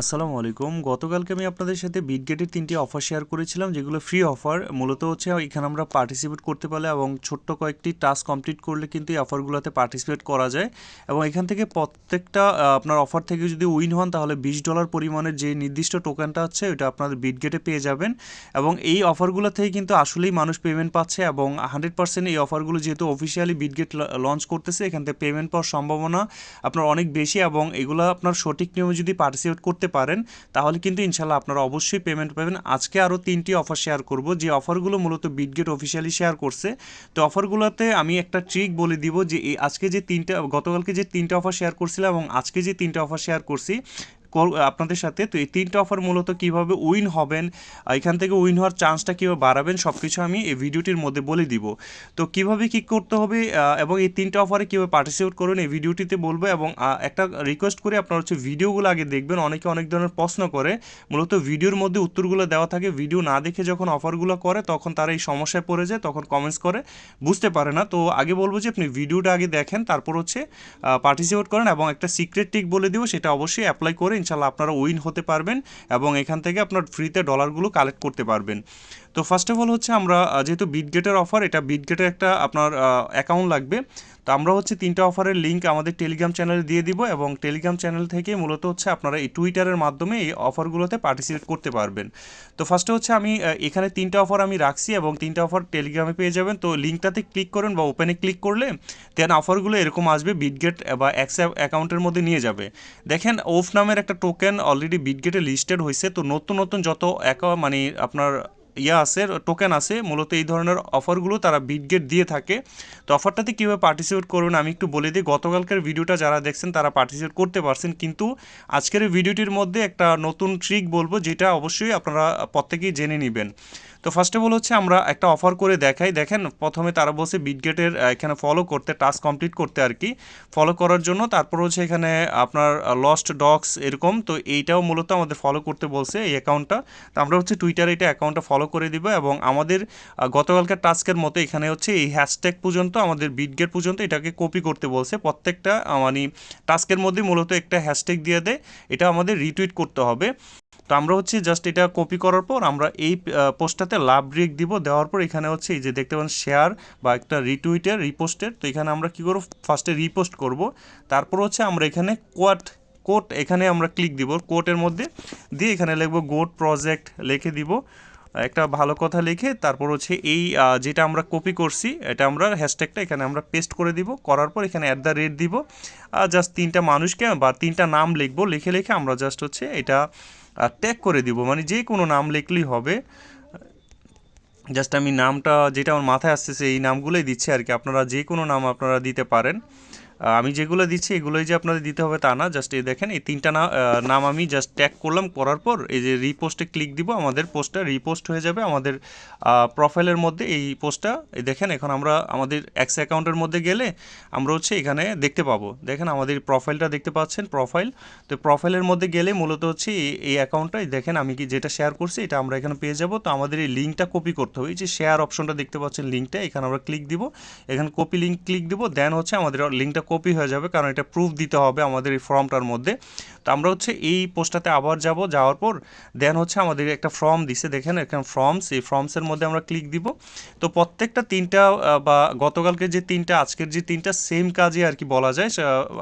আসসালামু আলাইকুম। গতকালকে আমি আপনাদের সাথে বিটগেটের তিনটি অফার শেয়ার করেছিলাম, যেগুলো ফ্রি অফার মূলত হচ্ছে এখানে আমরা পার্টিসিপেট করতে পারলে এবং ছোট্ট কয়েকটি টাস্ক কমপ্লিট করলে কিন্তু এই অফারগুলোতে পার্টিসিপেট করা যায়। এবং এখান থেকে প্রত্যেকটা আপনার অফার থেকে যদি উইন হন, তাহলে বিশ ডলার পরিমাণের যে নির্দিষ্ট টোকেনটা হচ্ছে ওটা আপনাদের বিটগেটে পেয়ে যাবেন। এবং এই অফারগুলো থেকে কিন্তু আসলেই মানুষ পেমেন্ট পাচ্ছে এবং হান্ড্রেড পার্সেন্ট এই অফারগুলো যেহেতু অফিসিয়ালি বিটগেট লঞ্চ করতেছে, এখান থেকে পেমেন্ট পাওয়ার সম্ভাবনা আপনার অনেক বেশি এবং এগুলো আপনার সঠিক নিয়মে যদি পার্টিসিপেট করতে পারেন, তাহলে কিন্তু ইনশাল্লাহ আপনারা অবশ্যই পেমেন্ট পাবেন। আজকে আরও তিনটি অফার শেয়ার করব। যে অফারগুলো মূলত বিটগেট অফিসিয়ালি শেয়ার করছে, তো অফারগুলোতে আমি একটা ট্রিক বলে দিব যে, এই আজকে যে তিনটা, গতকালকে যে তিনটা অফার শেয়ার করছিলাম এবং আজকে যে তিনটা অফার শেয়ার করছি কর- আপনাদের সাথে। তো এই তিনটা অফার মূলত কীভাবে উইন হবেন এখান থেকে উইন হওয়ার চান্সটা কীভাবে বাড়াবেন সব কিছু আমি এই ভিডিওটির মধ্যে বলে দিব। তো কীভাবে কি করতে হবে এবং এই তিনটা অফারে কীভাবে পার্টিসিপেট করবেন, এই ভিডিওটিতে বলব। এবং একটা রিকোয়েস্ট করে আপনারা হচ্ছে ভিডিওগুলো আগে দেখবেন, অনেকে অনেক ধরনের প্রশ্ন করে। মূলত ভিডিওর মধ্যে উত্তরগুলো দেওয়া থাকে ভিডিও না দেখে যখন অফারগুলো করে, তখন তারা এই সমস্যায় পড়ে যায়, তখন কমেন্টস করে, বুঝতে পারে না। তো আগে বলব যে আপনি ভিডিওটা আগে দেখেন, তারপর হচ্ছে পার্টিসিপেট করেন, এবং একটা সিক্রেট টিক বলে দিব, সেটা অবশ্যই অ্যাপ্লাই করে ইনশাল্লাহ আপনারা উইন হতে পারবেন এবং এখান থেকে আপনার ফ্রিতে ডলারগুলো কালেক্ট করতে পারবেন। তো ফার্স্ট অফ অল হচ্ছে আমরা যেহেতু বিটগেটের অফার এটা বিটগেটের একটা আপনার অ্যাকাউন্ট লাগবে। তো আমরা হচ্ছে তিনটা অফারের লিঙ্ক আমাদের টেলিগ্রাম চ্যানেলে দিয়ে দিব এবং টেলিগ্রাম চ্যানেল থেকে মূলত হচ্ছে আপনারা এই টুইটারের মাধ্যমে এই অফারগুলোতে পার্টিসিপেট করতে পারবেন। তো ফার্স্টে হচ্ছে আমি এখানে তিনটা অফার আমি রাখছি এবং তিনটা অফার টেলিগ্রামে পেয়ে যাবেন। তো লিঙ্কটাতে ক্লিক করেন বা ওপেনে ক্লিক করলে দেন অফারগুলো এরকম আসবে বিটগেট বা অ্যাক্স অ্যাকাউন্টের মধ্যে নিয়ে যাবে। দেখেন ওফ নামের একটা টোকেন অলরেডি বিটগেটে লিস্টেড হয়েছে তো নতুন নতুন যত মানে আপনার ইয়া আছে টোকেন আছে, মূলত এই ধরনের অফারগুলো তারা বিটগেট দিয়ে থাকে। তো অফারটাতে কীভাবে পার্টিসিপেট করবেন আমি একটু বলে দিই। গতকালকের ভিডিওটা যারা দেখছেন তারা পার্টিসিপেট করতে পারছেন, কিন্তু আজকের ভিডিওটির মধ্যে একটা নতুন ট্রিক বলব, যেটা অবশ্যই আপনারা প্রত্যেকেই জেনে নেবেন। তো ফার্স্ট অফ অল হচ্ছে আমরা একটা অফার করে দেখাই। দেখেন, প্রথমে তারা বলছে বিটগেটের এখানে ফলো করতে টাস্ক কমপ্লিট করতে আর কি। ফলো করার জন্য তারপর হচ্ছে এখানে আপনার লস্ট ডগস এরকম। তো এইটাও মূলত আমাদের ফলো করতে বলছে এই অ্যাকাউন্টটা তো আমরা হচ্ছে টুইটারে এটা অ্যাকাউন্টটা ফলো করে দিব এবং আমাদের গতকালকার টাস্কের মতো এখানে হচ্ছে এই হ্যাশট্যাগ পর্যন্ত, আমাদের বিটগেট পর্যন্ত এটাকে কপি করতে বলছে। প্রত্যেকটা মানে টাস্কের মধ্যে মূলত একটা হ্যাশট্যাগ দিয়ে দেয়। এটা আমাদের রিটুইট করতে হবে। তো আমরা হচ্ছে জাস্ট এটা কপি করার পর আমরা এই পোস্টটাতে লাভ রেক দিব। দেওয়ার পর এখানে হচ্ছে এই যে দেখতে পাচ্ছেন শেয়ার বা একটা রিটুইটের রিপোস্টের তো এখানে আমরা কী করব? ফার্স্টে রিপোস্ট করব। তারপর হচ্ছে আমরা এখানে কোয়াট কোট এখানে আমরা ক্লিক দিব। কোটের মধ্যে দিয়ে এখানে লিখব গোট প্রজেক্ট লিখে দিব। একটা ভালো কথা লিখে তারপর হচ্ছে এই যেটা আমরা কপি করছি, এটা আমরা হ্যাশট্যাগটা এখানে আমরা পেস্ট করে দিব। করার পর এখানে অ্যাট দ্য রেট দিব। জাস্ট তিনটা মানুষকে বা তিনটা নাম লিখব। লিখে লিখে আমরা জাস্ট হচ্ছে এটা ট্যাগ করে দিব। মানে যে কোনো নাম লিখলেই হবে। জাস্ট আমি নামটা, যেটা আমার মাথায় আসছে সেই নামগুলোই দিচ্ছি আর কি। আপনারা যে কোনো নাম আপনারা দিতে পারেন। আমি যেগুলো দিচ্ছি, এগুলোই যে আপনাদের দিতে হবে তা না জাস্ট এই দেখেন, এই তিনটা নাম আমি জাস্ট ট্যাগ করলাম, করার পর এই যে রিপোস্টে ক্লিক দিব, আমাদের পোস্টটা রিপোস্ট হয়ে যাবে আমাদের প্রোফাইলের মধ্যে। এই পোস্টটা এই দেখেন, এখন আমরা আমাদের এক্স অ্যাকাউন্টের মধ্যে গেলে আমরা হচ্ছে এখানে দেখতে পাবো। দেখেন, আমাদের প্রোফাইলটা দেখতে পাচ্ছেন প্রোফাইল তো প্রোফাইলের মধ্যে গেলে মূলত হচ্ছে এই- এই অ্যাকাউন্টটাই দেখেন, আমি কি যেটা শেয়ার করছি, এটা আমরা এখানে পেয়ে যাব। তো আমাদের এই লিঙ্কটা কপি করতে হবে। এই যে শেয়ার অপশনটা দেখতে পাচ্ছেন লিঙ্কটা এখানে আমরা ক্লিক দিব। এখানে কপি লিঙ্ক ক্লিক দিব দেন হচ্ছে আমাদের লিঙ্কটা কপি হয়ে যাবে, কারণ এটা প্রুফ দিতে হবে আমাদের এই ফর্মটার মধ্যে। তো আমরা হচ্ছে এই পোস্টটাতে আবার যাব, যাওয়ার পর দেন হচ্ছে আমাদের একটা ফর্ম দিছে, দেখেন এখানে ফর্মস এই ফর্মসের মধ্যে আমরা ক্লিক দিব। তো প্রত্যেকটা তিনটা বা গতকালকে যে তিনটা, আজকের যে তিনটা সেম কাজই আর কি বলা যায়।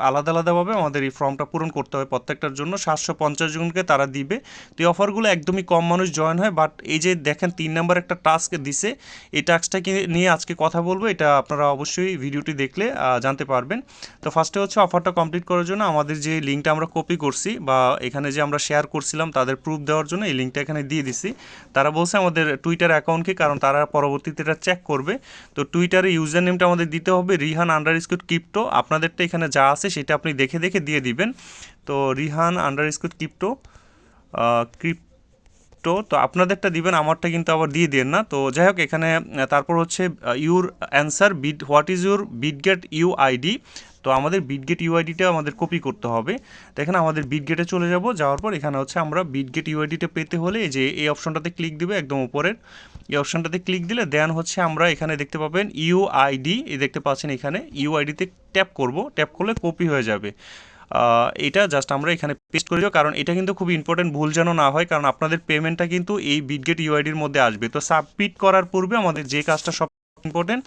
আলাদা আলাদাভাবে আমাদের এই ফর্মটা পূরণ করতে হবে প্রত্যেকটার জন্য। সাতশো পঞ্চাশ জনকে তারা দিবে। তো এই অফারগুলো একদমই কম মানুষ জয়েন হয় বাট এই যে দেখেন তিন নাম্বার একটা টাস্ক দিছে, এই টাস্কটাকে নিয়ে আজকে কথা বলব, এটা আপনারা অবশ্যই ভিডিওটি দেখলে জানতে পারবেন। তো ফার্স্টে হচ্ছে অফারটা কমপ্লিট করার জন্য আমাদের যে লিঙ্কটা আমরা কপি করছি বা এখানে যে আমরা শেয়ার করছিলাম তাদের প্রুফ দেওয়ার জন্য এই লিঙ্কটা এখানে দিয়ে দিছি। তারা বলছে আমাদের টুইটার অ্যাকাউন্টকে কারণ তারা পরবর্তীতে এটা চেক করবে। তো টুইটারে ইউজার নেমটা আমাদের দিতে হবে রিহান আন্ডার স্কুট ক্রিপ্টো আপনাদেরটা এখানে যা আছে সেটা আপনি দেখে দেখে দিয়ে দিবেন। তো Rihan under scoot crypto crypto তো আপনাদেরটা দিবেন, আমারটা কিন্তু আবার দিয়ে দেন না। তো যাই হোক, এখানে তারপর হচ্ছে your answer bit what is your Bitget U ID তো আমাদের বিটগেট ইউআইডিটা আমাদের কপি করতে হবে। তো এখানে আমাদের বিটগেটে চলে যাব, যাওয়ার পর এখানে হচ্ছে আমরা বিটগেট ইউআইডিটা পেতে হলে যে, এই অপশনটাতে ক্লিক দিবে একদম উপরের। এই অপশনটাতে ক্লিক দিলে দেন হচ্ছে আমরা এখানে দেখতে পাবেন ইউআইডি এই দেখতে পাচ্ছেন এখানে ইউআইডিতে ট্যাপ করব। ট্যাপ করলে কপি হয়ে যাবে। এটা জাস্ট আমরা এখানে পেস্ট করে দিও কারণ এটা কিন্তু খুব ইম্পর্টেন্ট ভুল যেন না হয়, কারণ আপনাদের পেমেন্টটা কিন্তু এই বিটগেট ইউআইডির মধ্যে আসবে। তো সাবমিট করার পূর্বে আমাদের যে কাজটা সব ইম্পর্টেন্ট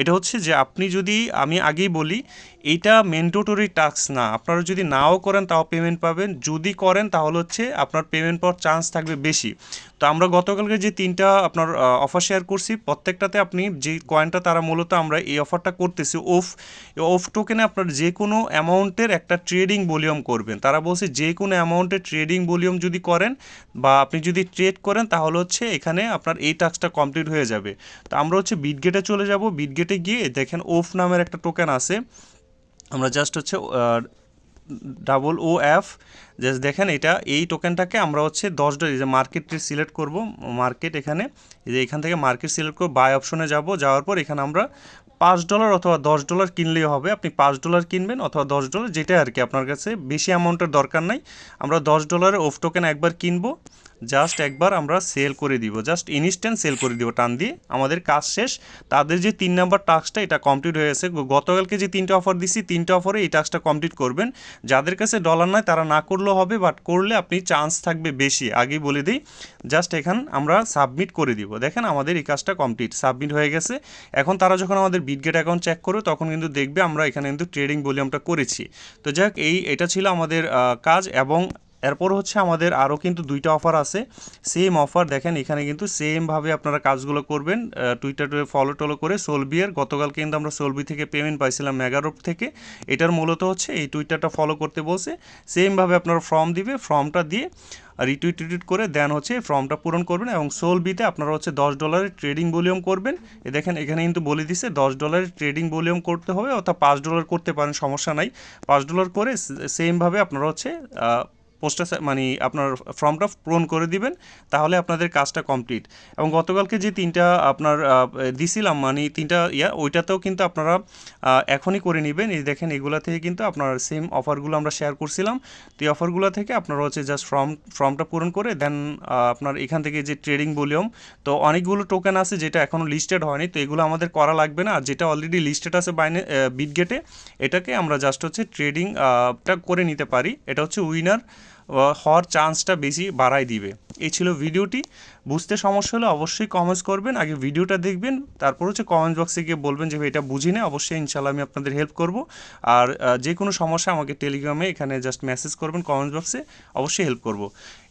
এটা হচ্ছে যে আপনি যদি, আমি আগেই বলি এইটা ম্যান্ডেটরি টাস্ক না। আপনারা যদি নাও করেন তাও পেমেন্ট পাবেন। যদি করেন তাহলে হচ্ছে আপনার পেমেন্ট পাওয়ার চান্স থাকবে বেশি। তো আমরা গতকালকে যে তিনটা আপনার অফার শেয়ার করছি, প্রত্যেকটাতে আপনি যে কয়েনটা তারা মূলত আমরা এই অফারটা করতেছি, ওফ ওফ টোকেনে আপনার যে কোনো অ্যামাউন্টের একটা ট্রেডিং ভলিউম করবেন। তারা বলছে যে কোনো অ্যামাউন্টের ট্রেডিং ভলিউম যদি করেন বা আপনি যদি ট্রেড করেন তাহলে হচ্ছে এখানে আপনার এই টাস্কটা কমপ্লিট হয়ে যাবে। তো আমরা হচ্ছে বিটগেটে চলে যাব। বিটগেটে গিয়ে দেখেন ওফ নামের একটা টোকেন আছে। আমরা জাস্ট হচ্ছে ডাবল ও এফ জাস্ট দেখেন এটা, এই টোকেনটাকে আমরা হচ্ছে দশ ডলার যে মার্কেট সিলেক্ট করব মার্কেট এখানে যে এখান থেকে মার্কেট সিলেক্ট করব বাই অপশনে যাব, যাওয়ার পর এখানে আমরা পাঁচ ডলার অথবা দশ ডলার কিনলেই হবে। আপনি পাঁচ ডলার কিনবেন অথবা দশ ডলার যেটা আর কি আপনার কাছে, বেশি অ্যামাউন্টের দরকার নাই। আমরা দশ ডলারের অফ টোকেন একবার কিনবো জাস্ট একবার আমরা সেল করে দিব। জাস্ট ইনস্ট্যান্ট সেল করে দিব, টান দিয়ে। আমাদের কাজ শেষ। তাদের যে তিন নাম্বার টাস্কটা এটা কমপ্লিট হয়ে গেছে। গতকালকে যে তিনটা অফার দিছি, তিনটা অফারে এই টাস্কটা কমপ্লিট করবেন। যাদের কাছে ডলার নয় তারা না করলেও হবে বাট করলে আপনি চান্স থাকবে বেশি। আগেই বলে দিই জাস্ট এখান আমরা সাবমিট করে দিব। দেখেন আমাদের এই কাজটা কমপ্লিট সাবমিট হয়ে গেছে। এখন তারা যখন আমাদের বিটগেট অ্যাকাউন্ট চেক করবে, তখন কিন্তু দেখবে আমরা এখানে কিন্তু ট্রেডিং ভলিউমটা করেছি। তো যাক, এই, এটা ছিল আমাদের কাজ এবং এরপর হচ্ছে আমাদের আরও কিন্তু দুইটা অফার আছে। সেম অফার দেখেন এখানে কিন্তু সেমভাবে আপনারা কাজগুলো করবেন টুইটারে ফলো টলো করে সোলবিয়ের গতকাল কিন্তু আমরা সোলবি থেকে পেমেন্ট পাইছিলাম মেগারোপ থেকে। এটার মূলত হচ্ছে এই টুইটারটা ফলো করতে বলছে। সেমভাবে আপনারা ফর্ম দিবে ফর্মটা দিয়ে রিটুইট টিটুইট করে দেন হচ্ছে ফর্মটা পূরণ করবেন এবং সোলবিতে আপনারা হচ্ছে দশ ডলারের ট্রেডিং ভলিউম করবেন। এ দেখেন এখানে কিন্তু বলে দিছে দশ ডলারের ট্রেডিং ভলিউম করতে হবে অর্থাৎ পাঁচ ডলার করতে পারেন, সমস্যা নাই। পাঁচ ডলার করে সেমভাবে আপনারা হচ্ছে আহ, পোস্টার মানে আপনার ফর্মটা পূরণ করে দিবেন তাহলে আপনাদের কাজটা কমপ্লিট এবং গতকালকে যে তিনটা আপনার দিছিলাম মানে তিনটা ইয়া ওইটাতেও কিন্তু আপনারা এখনই করে নেবেন। এই দেখেন এগুলা থেকে কিন্তু আপনার সেম অফারগুলো আমরা শেয়ার করছিলাম। তো এই অফারগুলো থেকে আপনারা হচ্ছে জাস্ট ফর্ম ফর্মটা পূরণ করে দেন আপনার এখান থেকে যে ট্রেডিং ভলিউম তো অনেকগুলো টোকেন আছে যেটা এখনও লিস্টেড হয়নি। তো এগুলো আমাদের করা লাগবে না। আর যেটা অলরেডি লিস্টেড আছে বাইনে বিটগেটে এটাকে আমরা জাস্ট হচ্ছে ট্রেডিং করে নিতে পারি। এটা হচ্ছে উইনার হওয়ার চান্সটা বেশি বাড়াই দিবে। এই ছিল ভিডিওটি। বুঝতে সমস্যা হলে অবশ্যই কমেন্টস করবেন। আগে ভিডিওটা দেখবেন, তারপর হচ্ছে কমেন্ট বক্সে গিয়ে বলবেন যে এটা বুঝি না অবশ্যই ইনশাল্লাহ আমি আপনাদের হেল্প করব। আর যে কোনো সমস্যা আমাকে টেলিগ্রামে এখানে জাস্ট মেসেজ করবেন কমেন্ট বক্সে অবশ্যই হেল্প করব।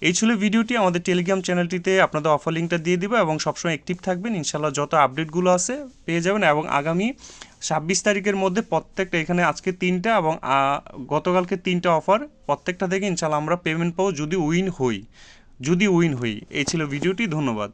এই ছিল ভিডিওটি। আমাদের টেলিগ্রাম চ্যানেলটিতে আপনাদের অফার লিঙ্কটা দিয়ে দিব এবং সবসময় অ্যাক্টিভ থাকবেন। ইনশাল্লাহ যত আপডেটগুলো আছে পেয়ে যাবেন এবং আগামী ছাব্বিশ তারিখের মধ্যে প্রত্যেকটা, এখানে আজকে তিনটা এবং গতকালকে তিনটা অফার প্রত্যেকটা থেকে ইনশাল্লাহ আমরা পেমেন্ট পাবো যদি উইন হই। যদি উইন হই। এই ছিল ভিডিওটি ধন্যবাদ।